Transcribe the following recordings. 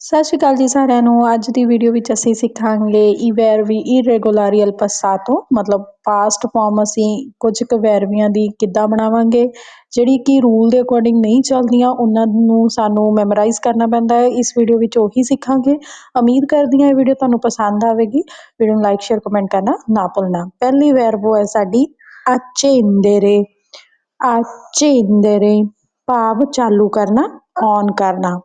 ਸਤਿ ਸ਼੍ਰੀ ਅਕਾਲ ਜੀ ਸਾਰਿਆਂ ਨੂੰ। ਅੱਜ ਦੀ ਵੀਡੀਓ ਵਿੱਚ ਅਸੀਂ ਸਿੱਖਾਂਗੇ ਈ ਵੈਰਵੀ ਇਰੈਗੂਲਰੀ ਅਲ ਪਾਸਾਤੋ ਮਤਲਬ ਪਾਸਟ ਫਾਰਮ ਅਸੀਂ ਕੁਝ ਕੁ ਵੈਰਵੀਆਂ ਦੀ ਕਿੱਦਾਂ ਬਣਾਵਾਂਗੇ, ਜਿਹੜੀ ਕਿ ਰੂਲ ਦੇ ਅਕੋਰਡਿੰਗ ਨਹੀਂ ਚੱਲਦੀਆਂ, ਉਹਨਾਂ ਨੂੰ ਸਾਨੂੰ ਮੈਮੋਰਾਈਜ਼ ਕਰਨਾ ਪੈਂਦਾ ਹੈ। ਇਸ ਵੀਡੀਓ ਵਿੱਚ ਉਹੀ ਸਿੱਖਾਂਗੇ। ਉਮੀਦ ਕਰਦੀ ਹਾਂ ਇਹ ਵੀਡੀਓ ਤੁਹਾਨੂੰ ਪਸੰਦ ਆਵੇਗੀ। ਵੀਡੀਓ ਨੂੰ ਲਾਈਕ ਸ਼ੇਅਰ ਕਮੈਂਟ ਕਰਨਾ ਨਾ ਭੁੱਲਣਾ। ਪਹਿਲੀ ਵੈਰਬੋ ਹੈ ਸਾਡੀ ਅਚੇਂਦੇਰੇ ਅਚੇਂਦੇਰੇ ਭਾਵ ਚਾਲੂ ਕਰਨਾ ਔਨ ਕਰਨਾ।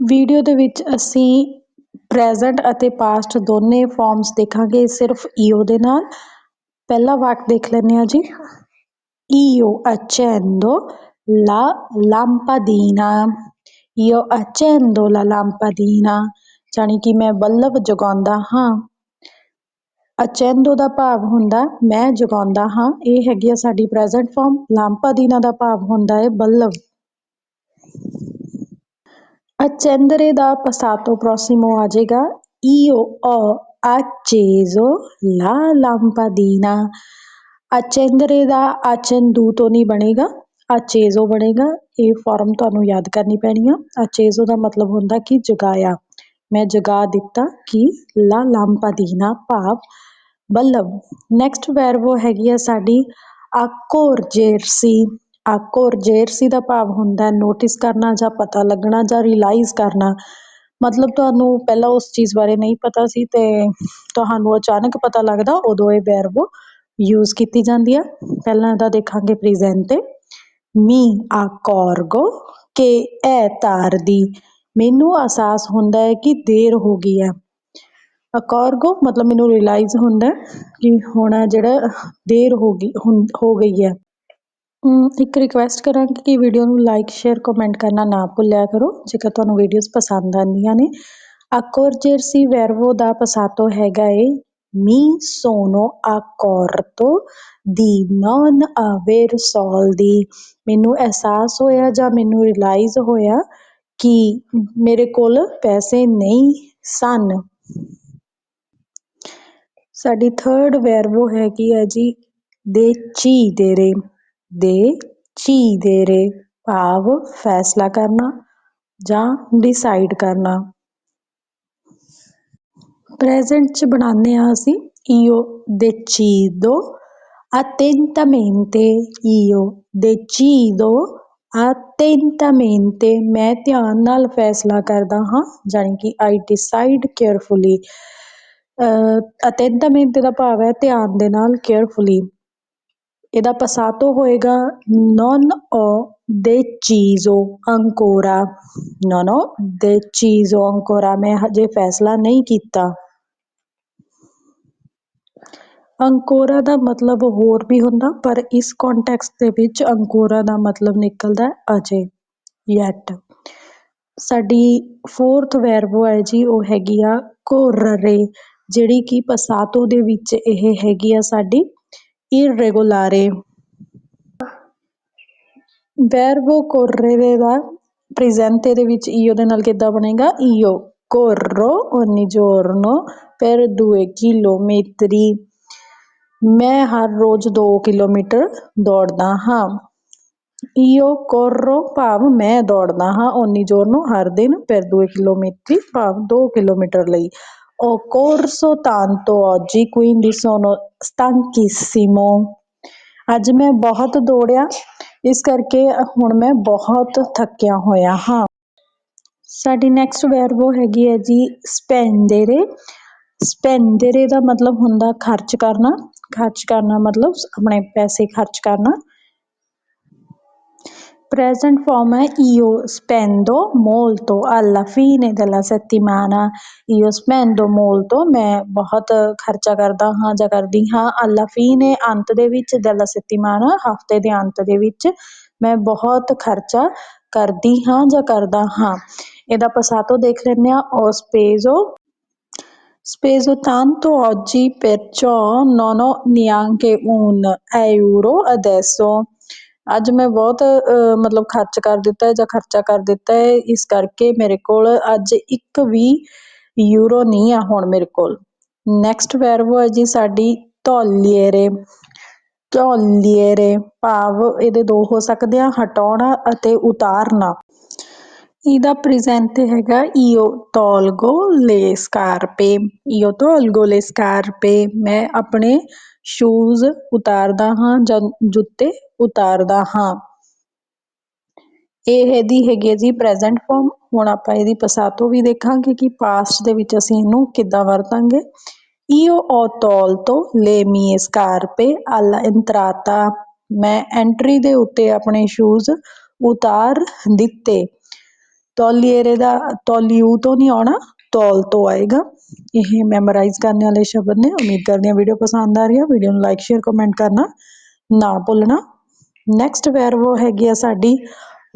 ਵੀਡੀਓ ਦੇ ਵਿੱਚ ਅਸੀਂ ਪ੍ਰੈਜ਼ੈਂਟ ਅਤੇ ਪਾਸਟ ਦੋਨੇ ਫੋਰਮਸ ਦੇਖਾਂਗੇ, ਸਿਰਫ ਈਓ ਦੇ ਨਾਲ। ਪਹਿਲਾ ਵਾਕ ਦੇਖ ਲੈਂਦੇ ਹਾਂ ਜੀ। io accendo la lampadina io accendo la lampadina ਜਾਨੀ ਕਿ ਮੈਂ ਬੱਲਬ ਜਗਾਉਂਦਾ ਹਾਂ। ਅਚੈਂਦੋ ਦਾ ਭਾਵ ਹੁੰਦਾ, ਮੈਂ ਜਗਾਉਂਦਾ ਹਾਂ। ਇਹ ਹੈਗੀ ਆ ਸਾਡੀ ਪ੍ਰੈਜ਼ੈਂਟ ਫਾਰਮ ਲਾਂਪਾਦੀਨਾ ਦਾ ਭਾਵ ਹੁੰਦਾ ਹੈ bulb. Accendere da passato prossimo a ਜਾਏਗਾ io ho acceso la lampadina accendere ਦਾ accendu ਤੋਂ ਨਹੀਂ ਬਣੇਗਾ acceso ਬਣੇਗਾ ਇਹ ਫਾਰਮ ਤੁਹਾਨੂੰ ਯਾਦ ਕਰਨੀ ਪੈਣੀ ਆ acceso ਦਾ ਮਤਲਬ ਹੁੰਦਾ ਕਿ ਜਗਾਇਆ ਮੈਂ ਜਗਾ ਦਿੱਤਾ ਕਿ la lampadina ਭਾਵ ਬੱਲਬ ਨੈਕਸਟ ਵੈਰਬੋ ਹੈਗੀ ਆ ਸਾਡੀ accorgersi accorgersi ਦਾ ਭਾਵ ਹੁੰਦਾ ਨੋਟਿਸ ਕਰਨਾ ਜਾਂ ਪਤਾ ਲੱਗਣਾ ਜਾਂ ਰਿਅਲਾਈਜ਼ ਕਰਨਾ। ਮਤਲਬ ਤੁਹਾਨੂੰ ਪਹਿਲਾਂ ਉਸ ਚੀਜ਼ ਬਾਰੇ ਨਹੀਂ ਪਤਾ ਸੀ ਤੇ ਤੁਹਾਨੂੰ ਅਚਾਨਕ ਪਤਾ ਲੱਗਦਾ ਉਦੋਂ ਇਹ ਵੈਰਬ ਯੂਜ਼ ਕੀਤੀ ਜਾਂਦੀ ਆ ਪਹਿਲਾਂ ਇਹਦਾ ਦੇਖਾਂਗੇ ਪ੍ਰੈਜ਼ੈਂਟ ਮੀ ਆਕੋਰਗੋ ਕਿ ਐ ਤਾਰਦੀ ਮੈਨੂੰ ਅਹਿਸਾਸ ਹੁੰਦਾ ਹੈ ਕਿ ਦੇਰ ਹੋ ਗਈ ਹੈ। ਅਕੋਰਗੋ ਮਤਲਬ ਮੈਨੂੰ ਰਿਅਲਾਈਜ਼ ਹੁੰਦਾ ਕਿ ਹੁਣ ਜਿਹੜਾ ਦੇਰ ਹੋ ਗਈ ਹੋ ਗਈ ਹੈ। ਇੱਕ ਰਿਕੁਐਸਟ ਕਰਾਂਗੀ ਕਿ ਵੀਡੀਓ ਨੂੰ ਲਾਈਕ ਸ਼ੇਅਰ ਕਮੈਂਟ ਕਰਨਾ ਨਾ ਭੁੱਲਿਆ ਕਰੋ, ਜੇਕਰ ਤੁਹਾਨੂੰ ਵੀਡੀਓਜ਼ ਪਸੰਦ ਆਉਂਦੀਆਂ ਨੇ। accorgersi ਵੈਰਵੋ ਦਾ ਪਸਾਤੋ ਹੈਗਾ ਏ mi sono accorto di non aver soldi ਮੈਨੂੰ ਅਹਿਸਾਸ ਹੋਇਆ ਜਾਂ ਮੈਨੂੰ ਰਿਅਲਾਈਜ਼ ਹੋਇਆ ਕਿ ਮੇਰੇ ਕੋਲ ਪੈਸੇ ਨਹੀਂ ਸਨ। ਸਾਡੀ ਥਰਡ ਵੈਰਵੋ ਹੈਗੀ ਹੈ ਜੀ ਦੇ ਚੀ ਦੇ ਰੇ। ਦੇ decidere decidere ਭਾਵ ਫੈਸਲਾ ਕਰਨਾ ਜਾਂ ਡਿਸਾਈਡ ਕਰਨਾ। ਪ੍ਰੈਜ਼ੈਂਟ ਚ ਬਣਾਉਂਦੇ ਹਾਂ ਅਸੀਂ io decido attentamente io decido attentamente ਮੈਂ ਧਿਆਨ ਨਾਲ ਫੈਸਲਾ ਕਰਦਾ ਹਾਂ, ਜਾਣੀ ਕਿ ਆਈ ਡਿਸਾਈਡ ਕੇਅਰਫੁਲੀ ਅਟੈਂਟamente ਦਾ ਭਾਵ ਹੈ ਧਿਆਨ ਦੇ ਨਾਲ ਕੇਅਰਫੁਲੀ ਇਹਦਾ ਪਸਾਤੋ ਹੋਏਗਾ non ho deciso ancora non ho deciso ancora ਮੈਂ ਹਜੇ ਫੈਸਲਾ ਨਹੀਂ ਕੀਤਾ। ਅੰਕੋਰਾ ਦਾ ਮਤਲਬ ਹੋਰ ਵੀ ਹੁੰਦਾ, ਪਰ ਇਸ ਕੰਟੈਕਸਟ ਦੇ ਵਿੱਚ ਅੰਕੋਰਾ ਦਾ ਮਤਲਬ ਨਿਕਲਦਾ ਅਜੇ ਯੈਟ ਸਾਡੀ ਫੋਰਥ ਵੈਰਬੋ ਹੈ ਜੀ, ਉਹ ਹੈਗੀ ਆ ਕੋਰਰੇ ਜਿਹੜੀ ਕਿ ਪਸਾਤੋ ਦੇ ਵਿੱਚ ਇਹ ਹੈਗੀ ਆ ਸਾਡੀ ਇਰੈਗੂਲਾਰੇ ਵੈਰਬੋ ਕੋਰਰੇ ਦਾ ਦੇ ਵਿੱਚ ਈਓ ਦੇ ਨਾਲ ਕਿੱਦਾਂ ਬਣੇਗਾ ਈਓ corro ogni giorno per due chilometri. ਮੈਂ ਹਰ ਰੋਜ਼ 2 ਕਿਲੋਮੀਟਰ ਦੌੜਦਾ ਹਾਂ ਈਓ corro ਭਾਵ ਮੈਂ ਦੌੜਦਾ ਹਾਂ ogni giorno ਹਰ ਦਿਨ per 2 chilometri ਭਾਵ 2 ਕਿਲੋਮੀਟਰ ਲਈ ho corso tanto oggi, quindi sono stanchissimo. ਅੱਜ ਮੈਂ ਬਹੁਤ ਦੌੜਿਆ ਇਸ ਕਰਕੇ ਹੁਣ ਮੈਂ ਬਹੁਤ ਥੱਕਿਆ ਹੋਇਆ ਹਾਂ ਸਾਡੀ ਨੈਕਸਟ ਵੈਰਬੋ ਹੈਗੀ ਹੈ ਜੀ ਸਪੈਂਡੇਰੇ ਸਪੈਂਡੇਰੇ ਦਾ ਮਤਲਬ ਹੁੰਦਾ ਖਰਚ ਕਰਨਾ ਖਰਚ ਕਰਨਾ ਮਤਲਬ ਆਪਣੇ ਪੈਸੇ ਖਰਚ ਕਰਨਾ present form è io spendo molto alla fine della settimana io spendo molto ਮੈਂ ਬਹੁਤ ਖਰਚਾ ਕਰਦਾ ਹਾਂ ਜਾਂ ਕਰਦੀ ਹਾਂ alla fine ਅੰਤ ਦੇ ਵਿੱਚ della settimana ਹਫ਼ਤੇ ਦੇ ਅੰਤ ਦੇ ਵਿੱਚ ਮੈਂ ਬਹੁਤ ਖਰਚਾ ਕਰਦੀ ਹਾਂ ਜਾਂ ਕਰਦਾ ਹਾਂ ਇਹਦਾ ਪਸਾਤੋ ਦੇਖ ਲੈਂਦੇ ਆ ਹੋ speso speso tanto oggi perciò non ho neanche un euro adesso ਅੱਜ ਮੈਂ ਬਹੁਤ ਮਤਲਬ ਖਰਚ ਕਰ ਦਿੱਤਾ ਜਾਂ ਖਰਚਾ ਕਰ ਦਿੱਤਾ ਹੈ, ਇਸ ਕਰਕੇ ਮੇਰੇ ਕੋਲ ਅੱਜ ਇੱਕ ਵੀ ਯੂਰੋ ਨਹੀਂ ਆ ਹੁਣ ਮੇਰੇ ਕੋਲ। ਨੈਕਸਟ ਵੈਰਬੋ ਹੈ ਜੀ ਸਾਡੀ ਤੋਲੀਏਰੇ ਤੋਲੀਏਰੇ ਭਾਵ ਇਹਦੇ ਦੋ ਹੋ ਸਕਦੇ ਆ, ਹਟਾਉਣਾ ਅਤੇ ਉਤਾਰਨਾ। ਇਹਦਾ ਪ੍ਰੈਜ਼ੈਂਟ ਹੈਗਾ io tolgo le scarpe io tolgo le scarpe ਮੈਂ ਆਪਣੇ ਸ਼ੂਜ਼ ਉਤਾਰਦਾ ਹਾਂ ਜਾਂ ਜੁੱਤੇ ਉਤਾਰਦਾ ਹਾਂ। ਇਹ ਇਹਦੀ ਹੈਗੀ ਹੈ ਜੀ ਪ੍ਰੈਜ਼ੈਂਟ ਫਾਰਮ ਹੁਣ ਆਪਾਂ ਇਹਦੀ ਪਸਾਤੋ ਵੀ ਦੇਖਾਂਗੇ ਕਿ ਪਾਸਟ ਦੇ ਵਿੱਚ ਅਸੀਂ ਇਹਨੂੰ ਕਿੱਦਾਂ ਵਰਤਾਂਗੇ। io ho ਤੋਂ le mie scarpe alla entrata ਮੈਂ ਐਂਟਰੀ ਦੇ ਉੱਤੇ ਆਪਣੇ ਸ਼ੂਜ਼ ਉਤਾਰ ਦਿੱਤੇ। ਤੋਲੀਏਰੇ ਦਾ ਤੋਲਿਊ ਤੋਂ ਨਹੀਂ ਆਉਣਾ, ਤੌਲ ਤੋਂ ਆਏਗਾ। ਇਹ ਮੈਮੋਰਾਈਜ਼ ਕਰਨ ਵਾਲੇ ਸ਼ਬਦ ਨੇ, ਉਮੀਦ ਕਰਦੀ ਹਾਂ ਵੀਡੀਓ ਪਸੰਦ ਆ ਰਹੀ ਹੈ ਵੀਡੀਓ ਨੂੰ ਲਾਈਕ ਸ਼ੇਅਰ ਕਮੈਂਟ ਕਰਨਾ ਨਾ ਭੁੱਲਣਾ। ਨੈਕਸਟ ਵੈਰਵੋ ਹੈਗੀ ਆ ਸਾਡੀ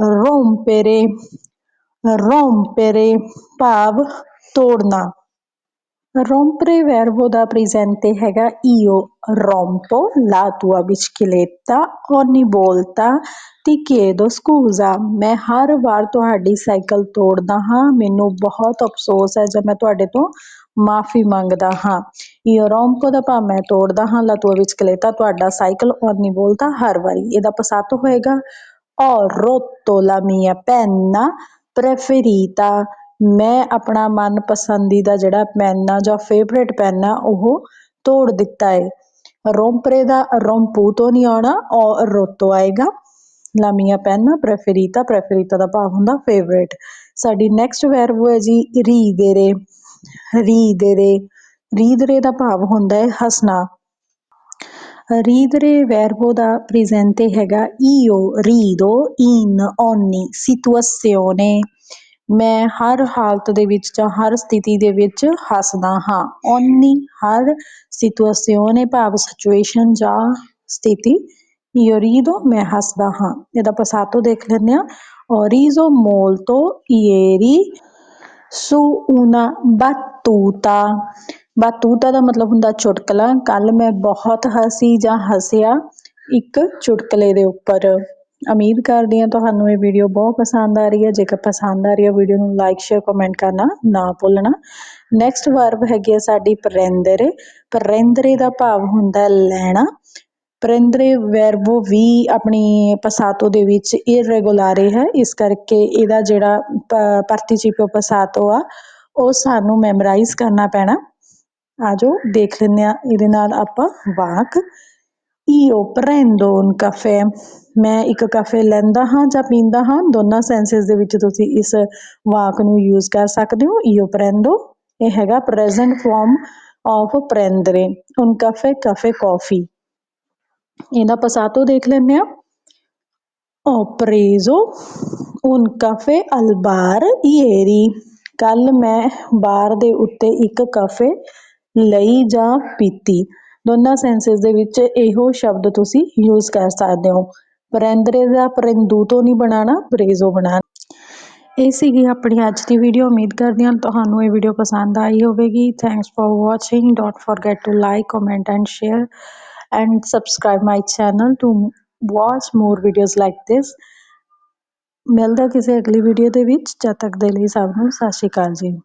ਰੋਮਪੇਰੇ ਰੋਮਪੇਰੇ ਭਾਵ ਤੋੜਨਾ। Rompere verbo da presente ਹੈਗਾ io rompo la tua bicicletta ogni volta ti chiedo scusa ਮੈਂ ਹਰ ਵਾਰ ਤੁਹਾਡੀ ਸਾਈਕਲ ਤੋੜਦਾ ਹਾਂ ਮੈਨੂੰ ਬਹੁਤ ਅਫਸੋਸ ਹੈ ਜਦ ਮੈਂ ਤੁਹਾਡੇ ਤੋਂ ਮਾਫੀ ਮੰਗਦਾ ਹਾਂ io rompo ਦਾ ਭਾਵ ਮੈਂ ਤੋੜਦਾ ਹਾਂ la tua bicicletta ਤੁਹਾਡਾ ਸਾਈਕਲ ogni volta ਹਰ ਵਾਰੀ ਇਹਦਾ ਪਸਾਤੋ ਹੋਏਗਾ ho rotto la mia penna preferita ਮੈਂ ਆਪਣਾ ਮਨ ਪਸੰਦੀਦਾ ਜਿਹੜਾ ਪੈਨ ਆ ਜਾਂ ਫੇਵਰੇਟ ਪੈਨ ਆ, ਉਹ ਤੋੜ ਦਿੱਤਾ ਹੈ ਰੋਂਪਰੇ ਦਾ ਰੋਂਪੂ ਤੋਂ ਨਹੀਂ ਆਉਣਾ ਔਰ ਰੋਤੋ ਆਏਗਾ। ਲਾਮੀਆ ਪੈਨ, ਪ੍ਰੈਫਰੀਤਾ ਪ੍ਰੈਫਰੀਤਾ ਦਾ ਭਾਵ ਹੁੰਦਾ ਫੇਵਰੇਟ ਸਾਡੀ ਨੈਕਸਟ ਵੈਰਬ ਹੈ ਜੀ, ਰੀਦੇਰੇ। ਰੀਦੇਰੇ, ਰੀਦਰੇ ਦਾ ਭਾਵ ਹੁੰਦਾ ਹੈ ਹੱਸਣਾ। ridere verbo da presente ਹੈਗਾ io rido in ogni situazione ਮੈਂ ਹਰ ਹਾਲਤ ਦੇ ਵਿੱਚ ਜਾਂ ਹਰ ਸਥਿਤੀ ਦੇ ਵਿੱਚ ਹੱਸਦਾ ਹਾਂ। ਓਨੀ ਹਰ ਸਿਚੁਏਸ਼ਨ ਭਾਵ ਸਿਚੁਏਸ਼ਨ ਜਾਂ ਸਥਿਤੀ ਯੋਰੀਦੋ ਮੈਂ ਹੱਸਦਾ ਹਾਂ। ਇਹਦਾ ਪਸਾਤੋ ਦੇਖ ਲੈਂਦੇ ਹਾਂ। ਓਰੀਜ਼ੋ molto ieri su una battuta battuta ਦਾ ਮਤਲਬ ਹੁੰਦਾ ਚੁਟਕਲਾ। ਕੱਲ ਮੈਂ ਬਹੁਤ ਹੱਸੀ ਜਾਂ ਹੱਸਿਆ ਇੱਕ ਚੁਟਕਲੇ ਦੇ ਉੱਪਰ। ਉਮੀਦ ਕਰਦੀ ਹਾਂ ਤੁਹਾਨੂੰ ਇਹ ਵੀਡੀਓ ਬਹੁਤ ਪਸੰਦ ਆ ਰਹੀ ਹੈ। ਜੇਕਰ ਪਸੰਦ ਆ ਰਹੀ ਹੈ ਵੀਡੀਓ ਨੂੰ ਲਾਈਕ ਸ਼ੇਅਰ ਕਮੈਂਟ ਕਰਨਾ ਨਾ ਭੁੱਲਣਾ। ਨੈਕਸਟ ਵਰਬ ਹੈਗੀ ਹੈ ਸਾਡੀ ਪ੍ਰੈਂਦਰੇ। ਪ੍ਰੈਂਦਰੇ ਦਾ ਭਾਵ ਹੁੰਦਾ ਲੈਣਾ। ਪ੍ਰੈਂਦਰੇ ਵਰਬੋ ਵੀ ਆਪਣੀ ਪਸਾਤੋ ਦੇ ਵਿੱਚ ਇਰੈਗੂਲਾਰੇ ਹੈ। ਇਸ ਕਰਕੇ ਇਹਦਾ ਜਿਹੜਾ ਪਾਰਟਿਸਿਪੋ ਪਸਾਤੋ ਆ, ਉਹ ਸਾਨੂੰ ਮੈਮੋਰਾਈਜ਼ ਕਰਨਾ ਪੈਣਾ। ਆਜੋ ਦੇਖ ਲੈਂਦੇ ਆ ਇਹਦੇ ਨਾਲ ਆਪਾਂ ਵਾਕ io prendo un ਮੈਂ ਇੱਕ ਕਾਫੇ ਲੈਂਦਾ ਹਾਂ ਜਾਂ ਪੀਂਦਾ ਹਾਂ। ਦੋਨਾਂ ਸੈਂਸਸ ਦੇ ਵਿੱਚ ਤੁਸੀਂ ਇਸ ਵਾਕ ਨੂੰ ਯੂਜ਼ ਕਰ ਸਕਦੇ ਹੋ। io prendo ਇਹ ਹੈਗਾ present form of prendere un caffè caffè coffee ਇਹਦਾ ਪਸਾਤੋ ਦੇਖ ਲੈਂਦੇ ਆ ho preso un caffè al ਕੱਲ ਮੈਂ ਬਾਰ ਦੇ ਉੱਤੇ ਇੱਕ ਕਾਫੇ ਲਈ ਜਾਂ ਪੀਤੀ। ਦੋਨਾਂ ਸੈਂਸਸ ਦੇ ਵਿੱਚ ਇਹੋ ਸ਼ਬਦ ਤੁਸੀਂ ਯੂਜ਼ ਕਰ ਸਕਦੇ ਹੋ। ਪਰੈਂਦਰੇ ਦਾ ਪਰਿੰਦੂ ਤੋਂ ਨਹੀਂ ਬਣਾਣਾ ਬਰੇਜ਼ੋ ਬਣਾਣਾ ਇਹ ਸੀਗੀ ਆਪਣੀ ਅੱਜ ਦੀ ਵੀਡੀਓ ਉਮੀਦ ਕਰਦੀ ਹਾਂ ਤੁਹਾਨੂੰ ਇਹ ਵੀਡੀਓ ਪਸੰਦ ਆਈ ਹੋਵੇਗੀ। Thanks for watching don't forget to like comment and share and subscribe my channel to watch more videos like this ਮਿਲਦਾ ਕਿਸੇ ਅਗਲੀ ਵੀਡੀਓ ਦੇ ਵਿੱਚ। ਜਦ ਤੱਕ ਦੇ ਲਈ ਸਭ ਨੂੰ ਸਤਿ ਸ਼੍ਰੀ ਅਕਾਲ ਜੀ।